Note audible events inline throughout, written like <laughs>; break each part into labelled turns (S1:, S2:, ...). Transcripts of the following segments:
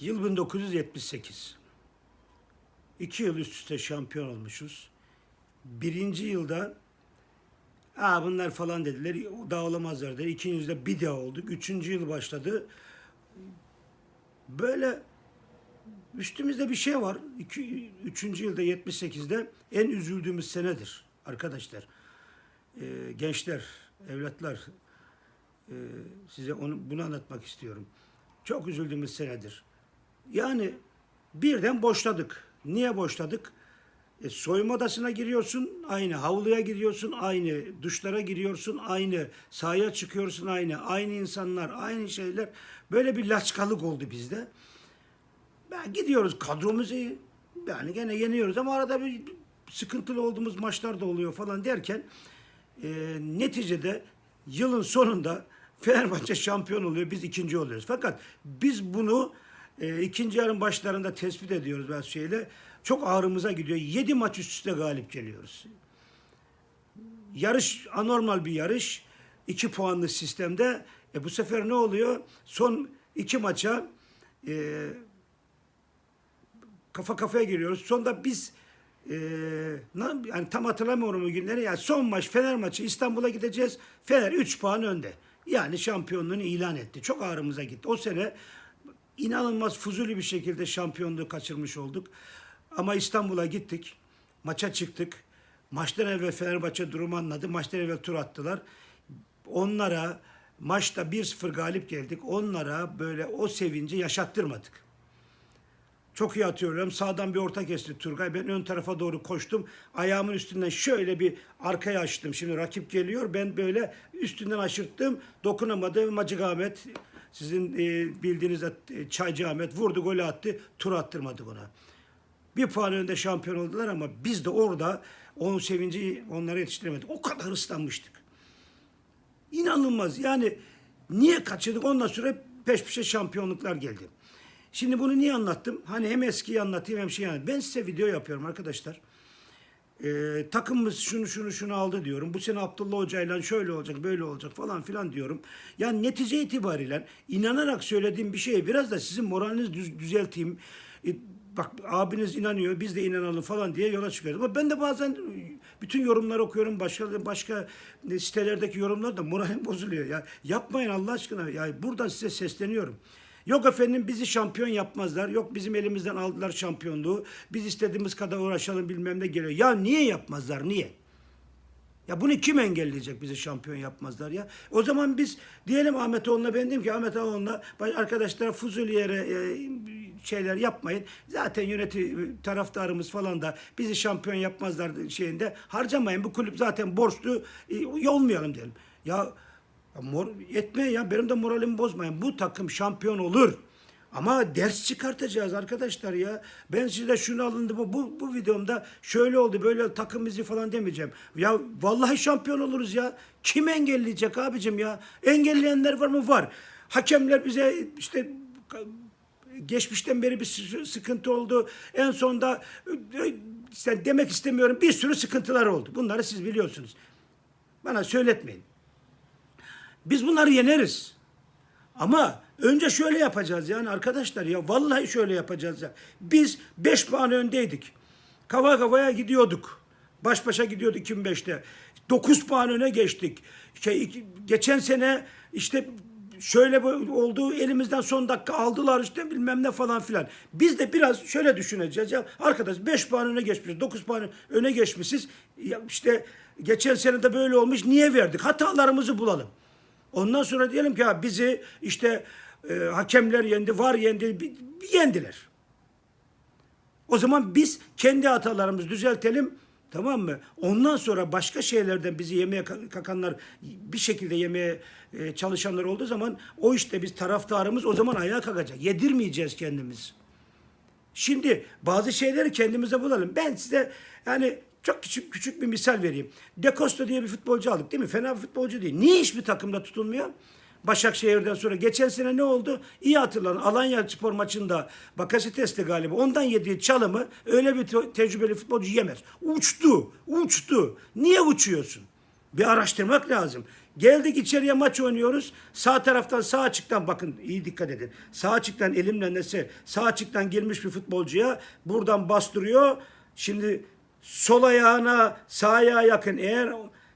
S1: Yıl 1978. İki yıl üst üste şampiyon olmuşuz. Birinci yılda Aa bunlar falan dediler. Daha olamazlar dedi. İkinci yılda bir daha olduk. Üçüncü yıl başladı. Böyle üstümüzde bir şey var. İki, üçüncü yılda 78'de en üzüldüğümüz senedir arkadaşlar. Ee, gençler, evlatlar e, size onu bunu anlatmak istiyorum. Çok üzüldüğümüz senedir. Yani birden boşladık. Niye boşladık? E, soyunma odasına giriyorsun, aynı havluya giriyorsun, aynı duşlara giriyorsun, aynı sahaya çıkıyorsun, aynı aynı insanlar, aynı şeyler. Böyle bir laçkalık oldu bizde. Ben gidiyoruz kadromuz iyi. Yani gene yeniyoruz ama arada bir sıkıntılı olduğumuz maçlar da oluyor falan derken e, neticede yılın sonunda Fenerbahçe şampiyon oluyor, biz ikinci oluyoruz. Fakat biz bunu e, ikinci yarın başlarında tespit ediyoruz bazı şeyle. Çok ağrımıza gidiyor. Yedi maç üst üste galip geliyoruz. Yarış anormal bir yarış. iki puanlı sistemde. E, bu sefer ne oluyor? Son iki maça e, kafa kafaya giriyoruz. Sonunda biz e, yani tam hatırlamıyorum o günleri. Yani son maç Fener maçı İstanbul'a gideceğiz. Fener 3 puan önde. Yani şampiyonluğunu ilan etti. Çok ağrımıza gitti. O sene inanılmaz fuzuli bir şekilde şampiyonluğu kaçırmış olduk. Ama İstanbul'a gittik. Maça çıktık. Maçtan evvel Fenerbahçe durumu anladı. Maçtan evvel tur attılar. Onlara maçta 1-0 galip geldik. Onlara böyle o sevinci yaşattırmadık. Çok iyi hatırlıyorum. Sağdan bir orta kesti Turgay. Ben ön tarafa doğru koştum. Ayağımın üstünden şöyle bir arkaya açtım. Şimdi rakip geliyor. Ben böyle üstünden aşırttım. Dokunamadı. Macık Ahmet sizin e, bildiğiniz e, Çaycı Ahmet vurdu golü attı. Tur attırmadı buna. Bir puan önde şampiyon oldular ama biz de orada onun sevinci onlara yetiştiremedik. O kadar ıslanmıştık. İnanılmaz. Yani niye kaçırdık? Ondan sonra peş peşe şampiyonluklar geldi. Şimdi bunu niye anlattım? Hani hem eskiyi anlatayım hem şeyi anlatayım. Ben size video yapıyorum arkadaşlar. Ee, takımımız şunu şunu şunu aldı diyorum. Bu sene Abdullah Hoca'yla şöyle olacak böyle olacak falan filan diyorum. Yani netice itibariyle inanarak söylediğim bir şeye biraz da sizin moralinizi düz- düzelteyim. E, bak abiniz inanıyor biz de inanalım falan diye yola çıkıyoruz. Ama ben de bazen bütün yorumları okuyorum. Başka başka sitelerdeki yorumlar da moralim <laughs> bozuluyor. Ya yapmayın Allah aşkına. Ya buradan size sesleniyorum. Yok efendim bizi şampiyon yapmazlar. Yok bizim elimizden aldılar şampiyonluğu. Biz istediğimiz kadar uğraşalım bilmem ne geliyor. Ya niye yapmazlar niye? Ya bunu kim engelleyecek bizi şampiyon yapmazlar ya? O zaman biz diyelim Ahmet Oğlu'na ben diyeyim ki Ahmet Oğlu'na baş- arkadaşlar fuzuli yere e, şeyler yapmayın. Zaten yönetim taraftarımız falan da bizi şampiyon yapmazlar şeyinde harcamayın. Bu kulüp zaten borçlu. E, olmayalım diyelim. Ya mor, etmeyin ya benim de moralimi bozmayın. Bu takım şampiyon olur. Ama ders çıkartacağız arkadaşlar ya. Ben size şunu alındı bu, bu, videomda şöyle oldu böyle takım bizi falan demeyeceğim. Ya vallahi şampiyon oluruz ya. Kim engelleyecek abicim ya? Engelleyenler var mı? Var. Hakemler bize işte geçmişten beri bir sı- sıkıntı oldu. En sonda işte demek istemiyorum bir sürü sıkıntılar oldu. Bunları siz biliyorsunuz. Bana söyletmeyin. Biz bunları yeneriz. Ama önce şöyle yapacağız yani arkadaşlar ya vallahi şöyle yapacağız ya. Biz 5 puan öndeydik. Kafa kafaya gidiyorduk. Baş başa gidiyorduk 2005'te. 9 puan öne geçtik. Şey, geçen sene işte şöyle oldu elimizden son dakika aldılar işte bilmem ne falan filan. Biz de biraz şöyle düşüneceğiz ya arkadaş 5 puan öne geçmişiz 9 puan öne geçmişiz. Ya işte geçen sene de böyle olmuş niye verdik hatalarımızı bulalım. Ondan sonra diyelim ki ya bizi işte e, hakemler yendi, var yendi, yendiler. O zaman biz kendi hatalarımızı düzeltelim. Tamam mı? Ondan sonra başka şeylerden bizi yemeye ka- kakanlar bir şekilde yemeye e, çalışanlar olduğu zaman o işte biz taraftarımız o zaman ayağa kalkacak. Yedirmeyeceğiz kendimiz. Şimdi bazı şeyleri kendimize bulalım. Ben size yani çok küçük küçük bir misal vereyim. De Costa diye bir futbolcu aldık değil mi? Fena bir futbolcu değil. Niye hiçbir takımda tutulmuyor? Başakşehir'den sonra geçen sene ne oldu? İyi hatırlayın. Alanya Spor maçında Bakasites'te galiba ondan yediği çalımı öyle bir te- tecrübeli futbolcu yemez. Uçtu, uçtu. Niye uçuyorsun? Bir araştırmak lazım. Geldik içeriye maç oynuyoruz. Sağ taraftan sağ açıktan bakın iyi dikkat edin. Sağ açıktan elimle nesi sağ açıktan girmiş bir futbolcuya buradan bastırıyor. Şimdi sol ayağına sağ ayağa yakın eğer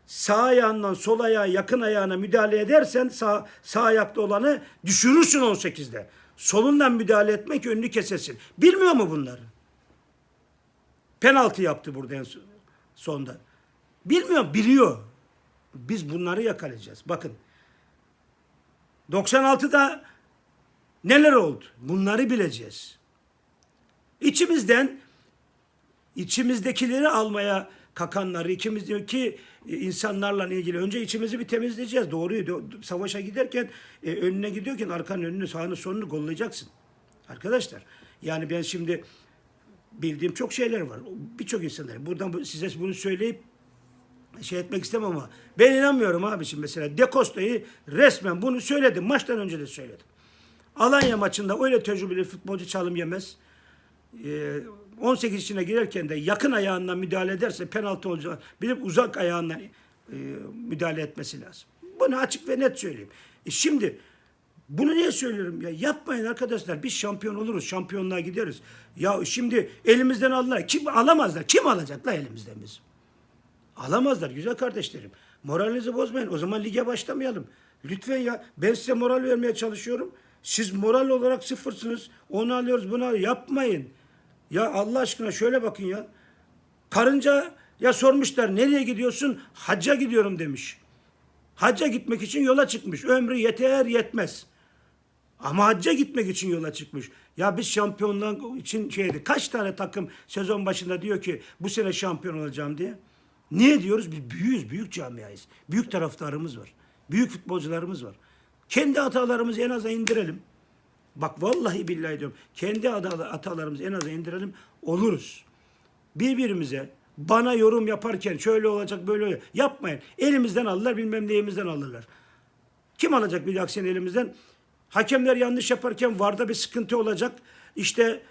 S1: sağ ayağından sol ayağa yakın ayağına müdahale edersen sağ, sağ ayakta olanı düşürürsün 18'de. Solundan müdahale etmek önünü kesesin. Bilmiyor mu bunları? Penaltı yaptı burada en son- sonda. Bilmiyor, biliyor. Biz bunları yakalayacağız. Bakın. 96'da neler oldu? Bunları bileceğiz. İçimizden içimizdekileri almaya kakanları, içimizdeki e, insanlarla ilgili önce içimizi bir temizleyeceğiz. Doğruyu do- savaşa giderken e, önüne gidiyorken arkanın önünü sağını sonunu kollayacaksın. Arkadaşlar yani ben şimdi bildiğim çok şeyler var. Birçok insanlar. Buradan bu- size bunu söyleyip şey etmek istemem ama ben inanmıyorum abi şimdi mesela De Costa'yı resmen bunu söyledim. Maçtan önce de söyledim. Alanya maçında öyle tecrübeli futbolcu çalım yemez. Ee, 18 içine girerken de yakın ayağından müdahale ederse penaltı olacak. Bilip uzak ayağından e, müdahale etmesi lazım. Bunu açık ve net söyleyeyim. E şimdi bunu niye söylüyorum ya? Yapmayın arkadaşlar. Biz şampiyon oluruz. Şampiyonluğa gideriz. Ya şimdi elimizden alırlar. Kim alamazlar? Kim alacak la elimizden biz? Alamazlar güzel kardeşlerim. Moralinizi bozmayın. O zaman lige başlamayalım. Lütfen ya. Ben size moral vermeye çalışıyorum. Siz moral olarak sıfırsınız. Onu alıyoruz bunu alıyoruz. Yapmayın. Ya Allah aşkına şöyle bakın ya. Karınca ya sormuşlar nereye gidiyorsun? Hacca gidiyorum demiş. Hacca gitmek için yola çıkmış. Ömrü yeter yetmez. Ama hacca gitmek için yola çıkmış. Ya biz şampiyonluğun için şeydi. Kaç tane takım sezon başında diyor ki bu sene şampiyon olacağım diye. Niye diyoruz? Biz büyüğüz, büyük camiayız. Büyük taraftarımız var. Büyük futbolcularımız var. Kendi hatalarımızı en aza indirelim. Bak vallahi billahi diyorum. Kendi hatalarımızı en aza indirelim. Oluruz. Birbirimize bana yorum yaparken şöyle olacak böyle olacak. Yapmayın. Elimizden alırlar bilmem neyimizden alırlar. Kim alacak bir aksini elimizden? Hakemler yanlış yaparken varda bir sıkıntı olacak. İşte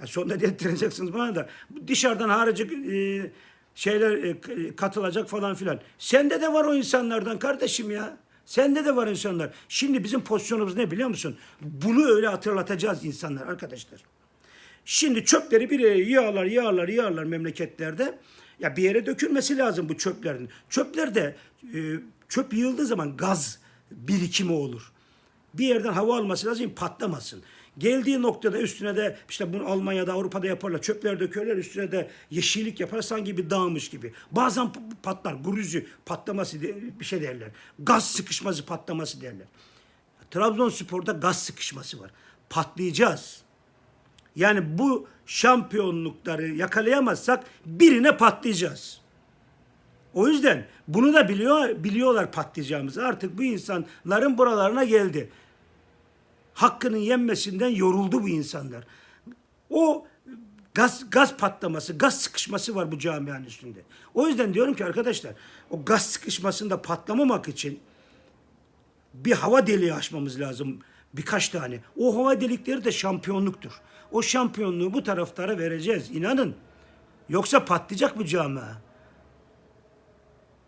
S1: ya sonunda dettireceksiniz bana da dışarıdan harici e, şeyler e, katılacak falan filan. Sende de var o insanlardan kardeşim ya. Sende de var insanlar. Şimdi bizim pozisyonumuz ne biliyor musun? Bunu öyle hatırlatacağız insanlar arkadaşlar. Şimdi çöpleri bir yere yığarlar, yığarlar, yığarlar memleketlerde. Ya bir yere dökülmesi lazım bu çöplerin. Çöplerde e, çöp yığıldığı zaman gaz birikimi olur. Bir yerden hava alması lazım patlamasın. Geldiği noktada üstüne de işte bunu Almanya'da Avrupa'da yaparlar. Çöpler döküyorlar üstüne de yeşillik yapar sanki bir dağmış gibi. Bazen patlar. Guruzu patlaması bir şey derler. Gaz sıkışması patlaması derler. Trabzonspor'da gaz sıkışması var. Patlayacağız. Yani bu şampiyonlukları yakalayamazsak birine patlayacağız. O yüzden bunu da biliyor biliyorlar patlayacağımızı. Artık bu insanların buralarına geldi. Hakkının yenmesinden yoruldu bu insanlar. O gaz gaz patlaması, gaz sıkışması var bu camianın üstünde. O yüzden diyorum ki arkadaşlar o gaz sıkışmasında patlamamak için bir hava deliği açmamız lazım. Birkaç tane. O hava delikleri de şampiyonluktur. O şampiyonluğu bu taraftara vereceğiz. inanın. Yoksa patlayacak bu camia.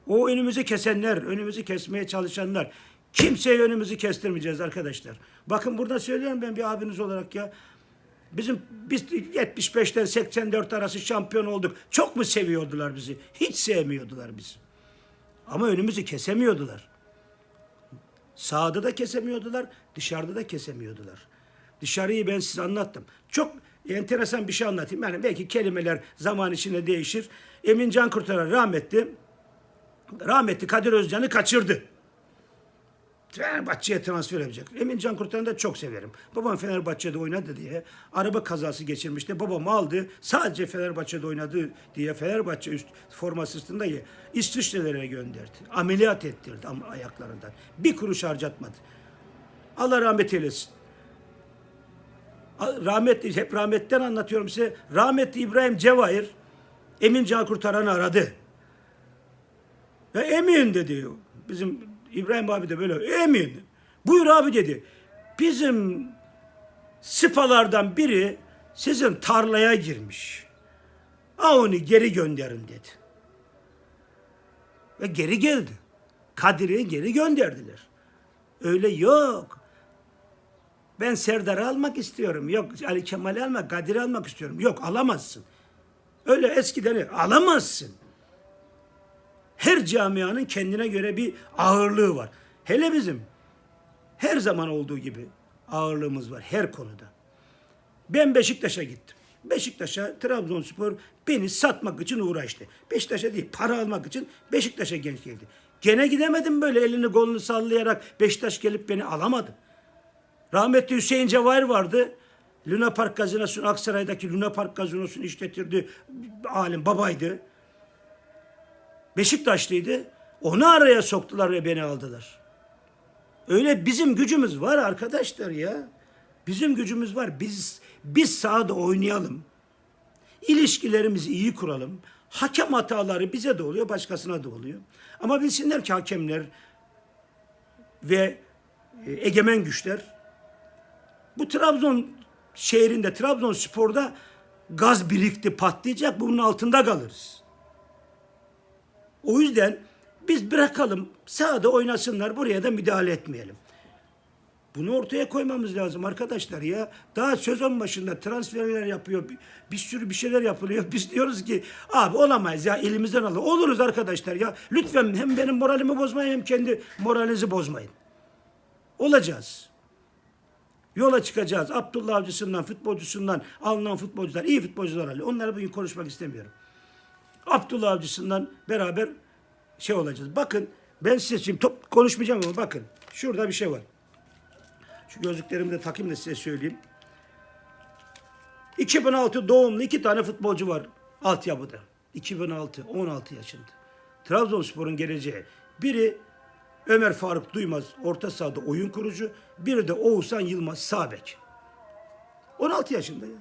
S1: O önümüzü kesenler, önümüzü kesmeye çalışanlar. Kimseye önümüzü kestirmeyeceğiz arkadaşlar. Bakın burada söylüyorum ben bir abiniz olarak ya. Bizim biz 75'ten 84 arası şampiyon olduk. Çok mu seviyordular bizi? Hiç sevmiyordular bizi. Ama önümüzü kesemiyordular. Sağda da kesemiyordular, dışarıda da kesemiyordular. Dışarıyı ben size anlattım. Çok enteresan bir şey anlatayım. Yani belki kelimeler zaman içinde değişir. Emin Can Kurtaran rahmetli, rahmetli Kadir Özcan'ı kaçırdı. Fenerbahçe'ye transfer yapacak. Emin Can Kurtaran'ı da çok severim. Babam Fenerbahçe'de oynadı diye araba kazası geçirmişti. Babam aldı. Sadece Fenerbahçe'de oynadı diye Fenerbahçe üst forması üstünde İsviçrelere gönderdi. Ameliyat ettirdi ayaklarından. Bir kuruş harcatmadı. Allah rahmet eylesin. Rahmetli, hep rahmetten anlatıyorum size. Rahmetli İbrahim Cevahir Emin Can Kurtaran'ı aradı. Ve emin dedi. Bizim İbrahim abi de böyle emin. Buyur abi dedi. Bizim sıpalardan biri sizin tarlaya girmiş. Ha onu geri gönderin dedi. Ve geri geldi. Kadir'i geri gönderdiler. Öyle yok. Ben Serdar'ı almak istiyorum. Yok Ali Kemal'i almak, Kadir'i almak istiyorum. Yok alamazsın. Öyle eskiden alamazsın. Her camianın kendine göre bir ağırlığı var. Hele bizim her zaman olduğu gibi ağırlığımız var her konuda. Ben Beşiktaş'a gittim. Beşiktaş'a Trabzonspor beni satmak için uğraştı. Beşiktaş'a değil para almak için Beşiktaş'a genç geldi. Gene gidemedim böyle elini kolunu sallayarak Beşiktaş gelip beni alamadı. Rahmetli Hüseyin Cevahir vardı. Luna Park gazinosunu Aksaray'daki Luna Park gazinosunu işletirdi. Alim babaydı. Beşiktaşlıydı. Onu araya soktular ve beni aldılar. Öyle bizim gücümüz var arkadaşlar ya. Bizim gücümüz var. Biz biz sahada oynayalım. İlişkilerimizi iyi kuralım. Hakem hataları bize de oluyor, başkasına da oluyor. Ama bilsinler ki hakemler ve e, egemen güçler bu Trabzon şehrinde, Trabzonspor'da gaz birikti, patlayacak. Bunun altında kalırız. O yüzden biz bırakalım, sahada oynasınlar, buraya da müdahale etmeyelim. Bunu ortaya koymamız lazım arkadaşlar ya. Daha sezon başında transferler yapıyor. Bir, bir sürü bir şeyler yapılıyor. <laughs> Biz diyoruz ki abi olamayız ya elimizden alın. Oluruz arkadaşlar ya. Lütfen hem benim moralimi bozmayın hem kendi moralinizi bozmayın. Olacağız. Yola çıkacağız. Abdullah Avcısından, futbolcusundan alınan futbolcular, iyi futbolcular alıyor. Onları bugün konuşmak istemiyorum. Abdullah Avcısından beraber şey olacağız. Bakın ben size şimdi top konuşmayacağım ama bakın. Şurada bir şey var. Şu gözlüklerimi de takayım da size söyleyeyim. 2006 doğumlu iki tane futbolcu var altyapıda. 2006, 16 yaşında. Trabzonspor'un geleceği. Biri Ömer Faruk Duymaz orta sahada oyun kurucu. Biri de Oğuzhan Yılmaz sağ bek. 16 yaşında ya.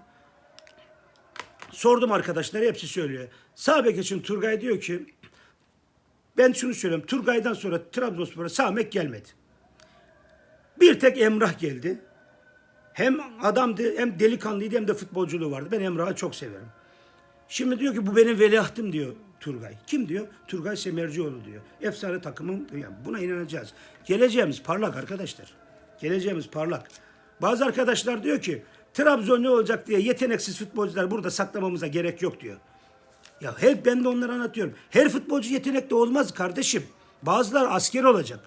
S1: Sordum arkadaşlar hepsi söylüyor. Sağ bek için Turgay diyor ki ben şunu söylüyorum. Turgay'dan sonra Trabzonspor'a sağ bek gelmedi. Bir tek Emrah geldi. Hem adamdı hem delikanlıydı hem de futbolculuğu vardı. Ben Emrah'ı çok severim. Şimdi diyor ki bu benim veliahtım diyor Turgay. Kim diyor? Turgay Semercioğlu diyor. Efsane takımım. Yani buna inanacağız. Geleceğimiz parlak arkadaşlar. Geleceğimiz parlak. Bazı arkadaşlar diyor ki Trabzon ne olacak diye yeteneksiz futbolcular burada saklamamıza gerek yok diyor. Ya hep ben de onları anlatıyorum. Her futbolcu yetenekli olmaz kardeşim. Bazılar asker olacak.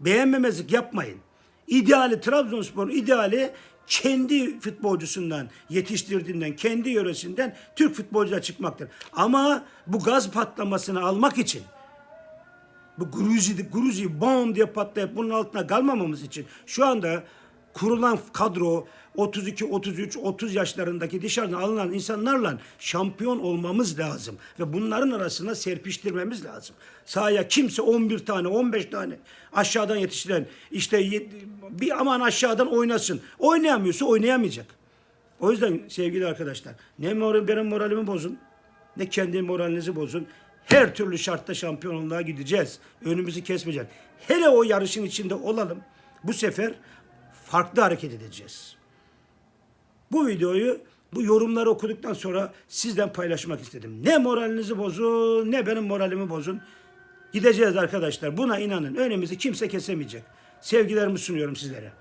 S1: Beğenmemezlik yapmayın. İdeali Trabzonspor'un ideali kendi futbolcusundan, yetiştirdiğinden, kendi yöresinden Türk futbolcular çıkmaktır. Ama bu gaz patlamasını almak için bu Gruzi, Gruzi bom diye patlayıp bunun altına kalmamamız için şu anda kurulan kadro 32, 33, 30 yaşlarındaki dışarıdan alınan insanlarla şampiyon olmamız lazım. Ve bunların arasına serpiştirmemiz lazım. Sahaya kimse 11 tane, 15 tane aşağıdan yetiştiren işte bir aman aşağıdan oynasın. Oynayamıyorsa oynayamayacak. O yüzden sevgili arkadaşlar ne benim moralimi bozun ne kendi moralinizi bozun. Her türlü şartta şampiyonluğa gideceğiz. Önümüzü kesmeyecek. Hele o yarışın içinde olalım. Bu sefer farklı hareket edeceğiz. Bu videoyu bu yorumları okuduktan sonra sizden paylaşmak istedim. Ne moralinizi bozun ne benim moralimi bozun. Gideceğiz arkadaşlar. Buna inanın. Önümüzü kimse kesemeyecek. Sevgilerimi sunuyorum sizlere.